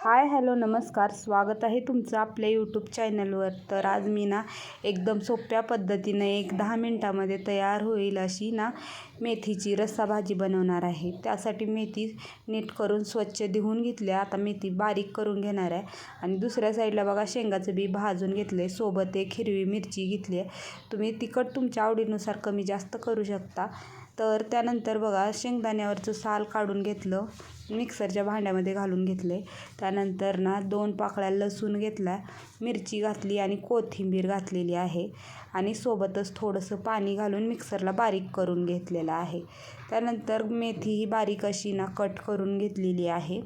Hi hello नमस्कार. स्वागत आहे तुमचं आपल्या यूट्यूब चॅनलवर तर आज मी ना एकदम सोप्या पद्धतीनं एक दहा मिनटामध्ये तयार होईल अशी ना मेथीची रस्सा भाजी बनवणार आहे. त्यासाठी मेथी नीट करून स्वच्छ धुवून घेतली. आता मेथी बारीक करून घेणार आहे. आणि दुसऱ्या साईडला बघा शेंगाचं बी भाजून घेतलं आहे सोबत एक हिरवी मिरची घेतली आहे. तुम्ही तिखट तुमच्या आवडीनुसार कमी जास्त करू शकता. तर त्यानंतर बघा शेंगदाण्यावरचं साल काढून घेतलं. मिक्सरच्या भांड्यामध्ये घालून घेतले. त्यानंतर ना दोन पाकळ्या लसूण घेतला मिरची घातली आणि कोथिंबीर घातलेली आहे. आणि सोबतच थोडंसं पाणी घालून मिक्सरला बारीक करून घेतलेलं आहे. त्यानंतर मेथी ही बारीक अशी ना कट करून घेतलेली आहे.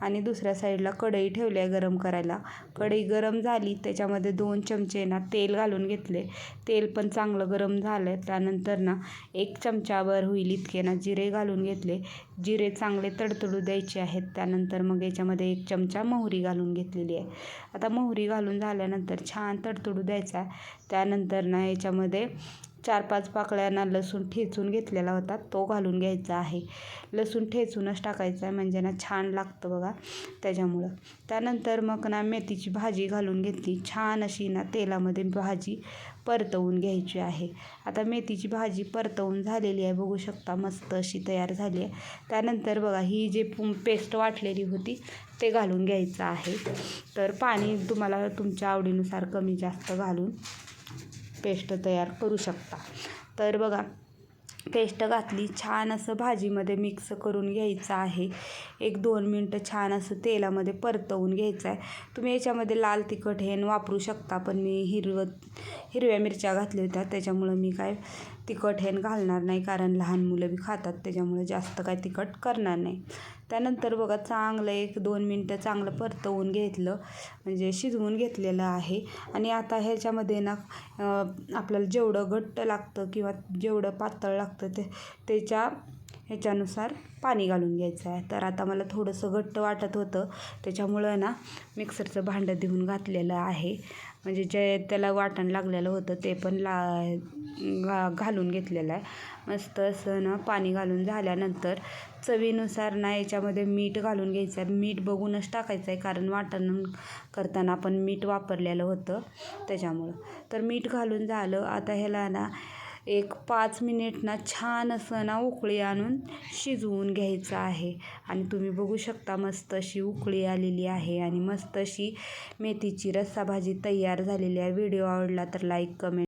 आणि दुसऱ्या साईडला कढई ठेवली आहे गरम करायला. कढई गरम झाली त्याच्यामध्ये दोन चमचे ना तेल घालून घेतले. तेल पण चांगलं गरम झालं त्यानंतर ना एक चमचाभर होईल इतके ना जिरे घालून घेतले. जिरे चांगले तडतडू द्यायचे आहेत. त्यानंतर मग याच्यामध्ये एक चमचा मोहरी घालून घेतलेली आहे. आता मोहरी घालून झाल्यानंतर छान तडतडू द्यायचा त्यानंतर ना याच्यामध्ये चार पाच पाकळ्यांना लसूण ठेचून घेतलेला होता. तो घालून घ्यायचा आहे. लसूण ठेचूनच टाकायचा आहे म्हणजे ना छान लागतं बघा त्याच्यामुळं. त्यानंतर मग ना मेथीची भाजी घालून घेतली. छान अशी ना तेलामध्ये भाजी परतवून घ्यायची आहे. आता मेथीची भाजी परतवून झालेली आहे. बघू शकता मस्त अशी तयार झाली आहे. त्यानंतर बघा ही जी पेस्ट वाटलेली होती ते घालून घ्यायचं आहे. तर पाणी तुम्हाला तुमच्या आवडीनुसार कमी जास्त घालून पेस्ट तयार करू शकता. तर बघा पेस्ट घातली छान असं भाजीमध्ये मिक्स करून घ्यायचं आहे. एक दोन मिनटं छान असं तेलामध्ये परतवून घ्यायचं आहे. तुम्ही याच्यामध्ये लाल तिखट हेन वापरू शकता पण मी हिरवं हिरव्या मिरच्या घातल्या होत्या. त्याच्यामुळं मी काय तिखट हेन घालणार नाही कारण लहान मुलं बी खातात त्याच्यामुळे जास्त काय तिखट करणार नाही. त्यानंतर बघा चांगलं एक दोन मिनटं चांगलं परतवून घेतलं. म्हणजे शिजवून घेतलेलं आहे. आणि आता ह्याच्यामध्ये ना आपल्याला जेवढं घट्ट लागतं किंवा जेवढं पातळ लागतं ते त्याच्या ह्याच्यानुसार पाणी घालून घ्यायचं आहे. तर आता मला थोडंसं घट्ट वाटत होतं. त्याच्यामुळं ना मिक्सरचं भांडं देऊन घातलेलं आहे. म्हणजे जे त्याला वाटण लागलेलं होतं ते पण ला घा घालून घेतलेलं आहे. मस्त असं ना पाणी घालून झाल्यानंतर चवीनुसार ना याच्यामध्ये मीठ घालून घ्यायचं आहे. मीठ बघूनच टाकायचं आहे. कारण वाटण करताना आपण मीठ वापरलेलं होतं त्याच्यामुळं. तर मीठ घालून झालं. आता ह्याला ना एक पाच मिनिट ना छान असं ना उकळी आणून शिजवून घ्यायचं आहे. आणि तुम्ही बघू शकता मस्त अशी उकळी आलेली आहे आणि मस्त अशी मेथीची रस्सा भाजी तयार झालेली आहे. व्हिडिओ आवडला तर लाईक कमेंट